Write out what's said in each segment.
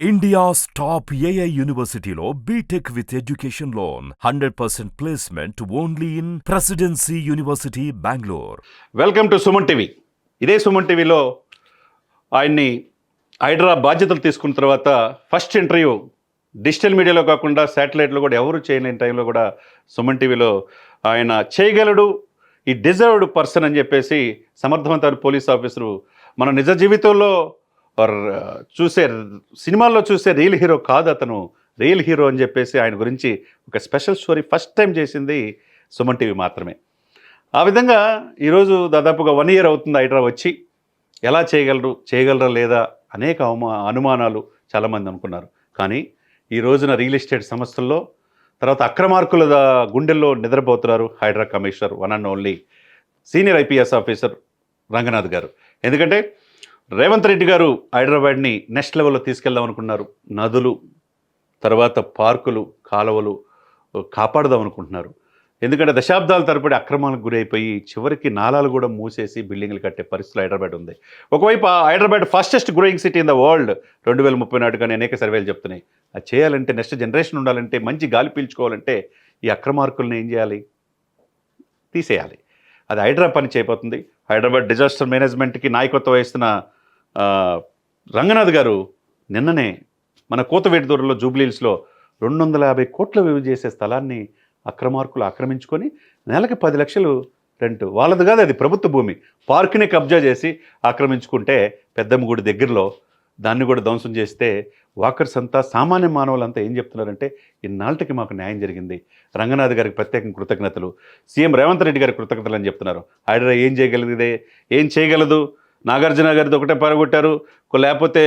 India's top AI యూనివర్సిటీలో BTech with education loan hundred percent placement only in Presidency University Bengaluru welcome to Suman TV ఇదే సుమన్ టీవీలో ఆయన్ని హైడ్రా బాధ్యతలు తీసుకున్న తర్వాత ఫస్ట్ ఇంటర్వ్యూ డిజిటల్ మీడియాలో కాకుండా శాటిలైట్లో కూడా ఎవరు చేయలేని టైంలో కూడా సుమన్ టీవీలో ఆయన చేయగలడు ఈ డిజర్వ్డ్ పర్సన్ అని చెప్పేసి సమర్థవంతమైన పోలీస్ ఆఫీసరు మన నిజ జీవితంలో or, చూసే సినిమాల్లో చూసే రియల్ హీరో కాదు అతను. రియల్ హీరో అని చెప్పేసి ఆయన గురించి ఒక స్పెషల్ స్టోరీ ఫస్ట్ టైం చేసింది సుమన్ టీవీ మాత్రమే. ఆ విధంగా ఈరోజు దాదాపుగా వన్ ఇయర్ అవుతుంది హైడ్రా వచ్చి. ఎలా చేయగలరు చేయగలరా లేదా అనేక అవమా అనుమానాలు చాలామంది అనుకున్నారు. కానీ ఈ రోజున రియల్ ఎస్టేట్ సంస్థల్లో తర్వాత అక్రమార్కుల గుండెల్లో నిద్రపోతున్నారు HYDRAA commissioner one and only senior IPS officer Ranganath garu. ఎందుకంటే రేవంత్ రెడ్డి గారు హైదరాబాద్ని నెక్స్ట్ లెవెల్లో తీసుకెళ్దాం అనుకున్నారు. నదులు తర్వాత పార్కులు కాలువలు కాపాడదాం అనుకుంటున్నారు. ఎందుకంటే దశాబ్దాల తరబడి అక్రమాలకు గురైపోయి చివరికి నాలాలు కూడా మూసేసి బిల్డింగ్లు కట్టే పరిస్థితులు హైదరాబాద్ ఉంది. ఒకవైపు ఆ Hyderabad fastest growing city in the world రెండు వేల ముప్పై నాటికని అనేక సర్వేలు చెప్తున్నాయి. అది చేయాలంటే నెక్స్ట్ జనరేషన్ ఉండాలంటే మంచి గాలి పీల్చుకోవాలంటే ఈ అక్రమార్కుల్ని ఏం చేయాలి? తీసేయాలి. అది హైదరాబాద్ పని చేయబోతుంది హైదరాబాద్ డిజాస్టర్ మేనేజ్మెంట్కి నాయకత్వం వహిస్తున్న రంగనాథ్ గారు నిన్ననే మన కోతవేటి దూరంలో జూబ్లీహిల్స్లో రెండు వందల యాభై కోట్ల విలువ చేసే స్థలాన్ని అక్రమార్కులు ఆక్రమించుకొని నెలకి పది లక్షలు రెంట్. వాళ్ళది కాదు అది ప్రభుత్వ భూమి. పార్క్ని కబ్జా చేసి ఆక్రమించుకుంటే పెద్దమ్మగుడి దగ్గరలో దాన్ని కూడా ధ్వంసం చేస్తే వాకర్స్ అంతా సామాన్య మానవులంతా ఏం చెప్తున్నారంటే ఇన్నాళ్ళకి మాకు న్యాయం జరిగింది. రంగనాథ్ గారికి ప్రత్యేకంగా కృతజ్ఞతలు. సీఎం రేవంత్ రెడ్డి గారికి కృతజ్ఞతలు అని చెప్తున్నారు. ఆడరా ఏం చేయగలిగితే ఏం చేయగలదు? నాగార్జున గారిది ఒకటే పడగొట్టారు లేకపోతే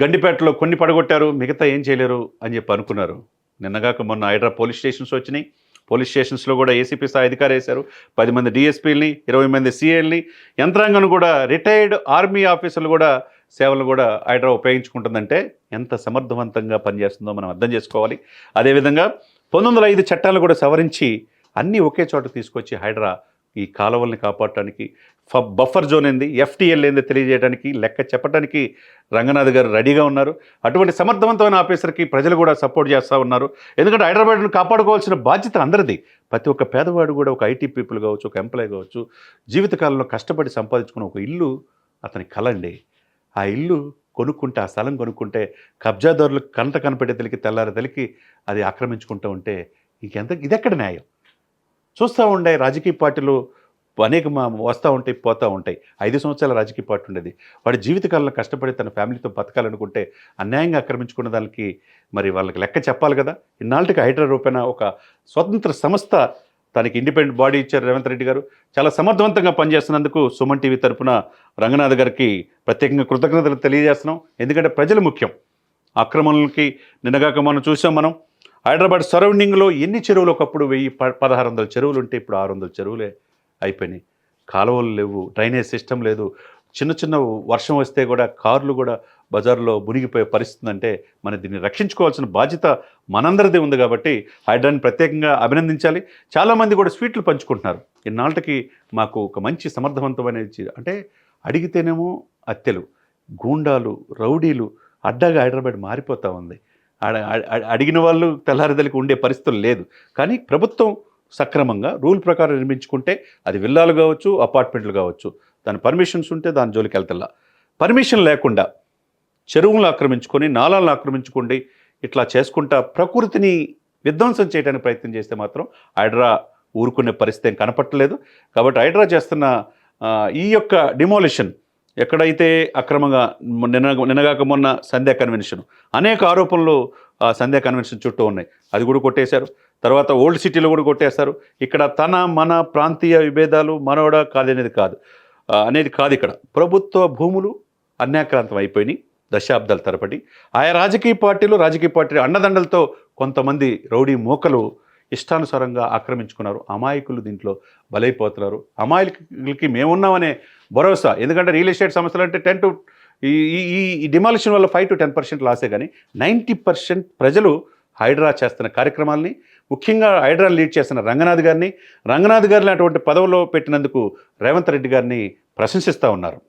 గండిపేటలో కొన్ని పడగొట్టారు మిగతా ఏం చేయలేరు అని చెప్పి అనుకున్నారు. నిన్నగాక మొన్న హైడ్రా పోలీస్ స్టేషన్స్ వచ్చినాయి. పోలీస్ స్టేషన్స్లో కూడా ఏసీపీ స్థాయి అధికారి వేశారు. పది మంది డిఎస్పీలని ఇరవై మంది సీఏల్ని యంత్రాంగం కూడా రిటైర్డ్ ఆర్మీ ఆఫీసర్లు కూడా సేవలు కూడా హైడ్రా ఉపయోగించుకుంటుందంటే ఎంత సమర్థవంతంగా పనిచేస్తుందో మనం అర్థం చేసుకోవాలి. అదేవిధంగా పంతొమ్మిది వందల ఐదు చట్టాలు కూడా సవరించి అన్నీ ఒకే చోట తీసుకొచ్చి హైడ్రా ఈ కాలువల్ని కాపాడటానికి ఫ బఫర్ జోన్ ఏంది ఎఫ్టీఎల్ ఏంది తెలియజేయడానికి లెక్క చెప్పడానికి రంగనాథ్ గారు రెడీగా ఉన్నారు. అటువంటి సమర్థవంతమైన ఆఫీసర్కి ప్రజలు కూడా సపోర్ట్ చేస్తూ ఉన్నారు. ఎందుకంటే హైదరాబాద్ను కాపాడుకోవాల్సిన బాధ్యత అందరిది. ప్రతి ఒక్క పేదవాడు కూడా ఒక ఐటీ పీపుల్ కావచ్చు ఒక ఎంప్లాయ్ కావచ్చు జీవితకాలంలో కష్టపడి సంపాదించుకున్న ఒక ఇల్లు అతని కలండి. ఆ ఇల్లు కొనుక్కుంటే ఆ స్థలం కొనుక్కుంటే కబ్జాదారులు కంట కనపడే తెలికి తెల్లారి తెలికి అది ఆక్రమించుకుంటూ ఉంటే ఇంకెంత ఇదెక్కడ న్యాయం? చూస్తూ ఉండే రాజకీయ పార్టీలు అనేక మా వస్తూ ఉంటాయి పోతూ ఉంటాయి. ఐదు సంవత్సరాల రాజకీయ పార్టీ ఉండేది. వాడి జీవితకాలంలో కష్టపడి తన ఫ్యామిలీతో బతకాలనుకుంటే అన్యాయంగా ఆక్రమించుకున్న దానికి మరి వాళ్ళకి లెక్క చెప్పాలి కదా. ఇన్నాళ్ళకి హైడ్రా రూపేణ ఒక స్వతంత్ర సంస్థ తనకి ఇండిపెండెంట్ బాడీ ఇచ్చారు రేవంత్ రెడ్డి గారు. చాలా సమర్థవంతంగా పనిచేస్తున్నందుకు సుమన్ టీవీ తరపున రంగనాథ్ గారికి ప్రత్యేకంగా కృతజ్ఞతలు తెలియజేస్తున్నాం. ఎందుకంటే ప్రజలు ముఖ్యం. అక్రమణలకి నిన్నగాక మనం చూసాం మనం. హైదరాబాద్ సరౌండింగ్లో ఎన్ని చెరువులు? ఒకప్పుడు వెయ్యి ప- పదహారు వందల చెరువులు ఉంటే ఇప్పుడు ఆరు వందల చెరువులే అయిపోయినాయి. కాలువలు లేవు డ్రైనేజ్ సిస్టమ్ లేదు. చిన్న చిన్న వర్షం వస్తే కూడా కార్లు కూడా బజార్లో మునిగిపోయే పరిస్థితి అంటే మన దీన్ని రక్షించుకోవాల్సిన బాధ్యత మనందరిది ఉంది కాబట్టి హైడ్రాన్ని ప్రత్యేకంగా అభినందించాలి. చాలామంది కూడా స్వీట్లు పంచుకుంటున్నారు. ఇన్నాళ్ళకి మాకు ఒక మంచి సమర్థవంతమైన అంటే అడిగితేనేమో అత్తెలు గూండాలు రౌడీలు అడ్డాగా హైదరాబాద్ మారిపోతూ ఉంది. అడిగిన వాళ్ళు తెల్లారిదలికి ఉండే పరిస్థితులు లేదు. కానీ ప్రభుత్వం సక్రమంగా రూల్ ప్రకారం నిర్మించుకుంటే అది విల్లాలు కావచ్చు అపార్ట్మెంట్లు కావచ్చు దాని పర్మిషన్స్ ఉంటే దాని జోలికి వెళ్తల్లా. పర్మిషన్ లేకుండా చెరువులను ఆక్రమించుకొని నాళాలను ఆక్రమించుకోండి ఇట్లా చేసుకుంటా ప్రకృతిని విధ్వంసం చేయడానికి ప్రయత్నం చేస్తే మాత్రం హైడ్రా ఊరుకునే పరిస్థితి ఏం కనపట్టలేదు. కాబట్టి హైడ్రా చేస్తున్న ఈ యొక్క డిమోలిషన్ ఎక్కడైతే అక్రమంగా నిన్న నిన్నగాక మొన్న సంధ్యా కన్వెన్షన్ అనేక ఆరోపణలు ఆ సంధ్యా కన్వెన్షన్ చుట్టూ ఉన్నాయి. అది కూడా కొట్టేశారు. తర్వాత ఓల్డ్ సిటీలో కూడా కొట్టేశారు ఇక్కడ తన మన ప్రాంతీయ విభేదాలు మనవడ కాదనేది కాదు. అనేది కాదు ఇక్కడ. ప్రభుత్వ భూములు అన్యాక్రాంతం అయిపోయినాయి దశాబ్దాల తరబడి. ఆయా రాజకీయ పార్టీలు రాజకీయ పార్టీ అండదండలతో కొంతమంది రౌడీ మూకలు ఇష్టానుసారంగా ఆక్రమించుకున్నారు. అమాయకులు దీంట్లో బలైపోతున్నారు. అమాయకులకి మేమున్నామనే భరోసా. ఎందుకంటే రియల్ ఎస్టేట్ సంస్థలు అంటే టెన్ టు ఈ ఈ- ఈ డిమాలిషన్ వల్ల ఫైవ్ టు టెన్ పర్సెంట్ లాసే కానీ నైంటీ పర్సెంట్ ప్రజలు హైడ్రా చేస్తున్న కార్యక్రమాల్ని ముఖ్యంగా హైడ్రా లీడ్ చేస్తున్న రంగనాథ్ గారిని రంగనాథ్ గారిని అటువంటి పదవిలో పెట్టినందుకు రేవంత్ రెడ్డి గారిని ప్రశంసిస్తూ ఉన్నారు.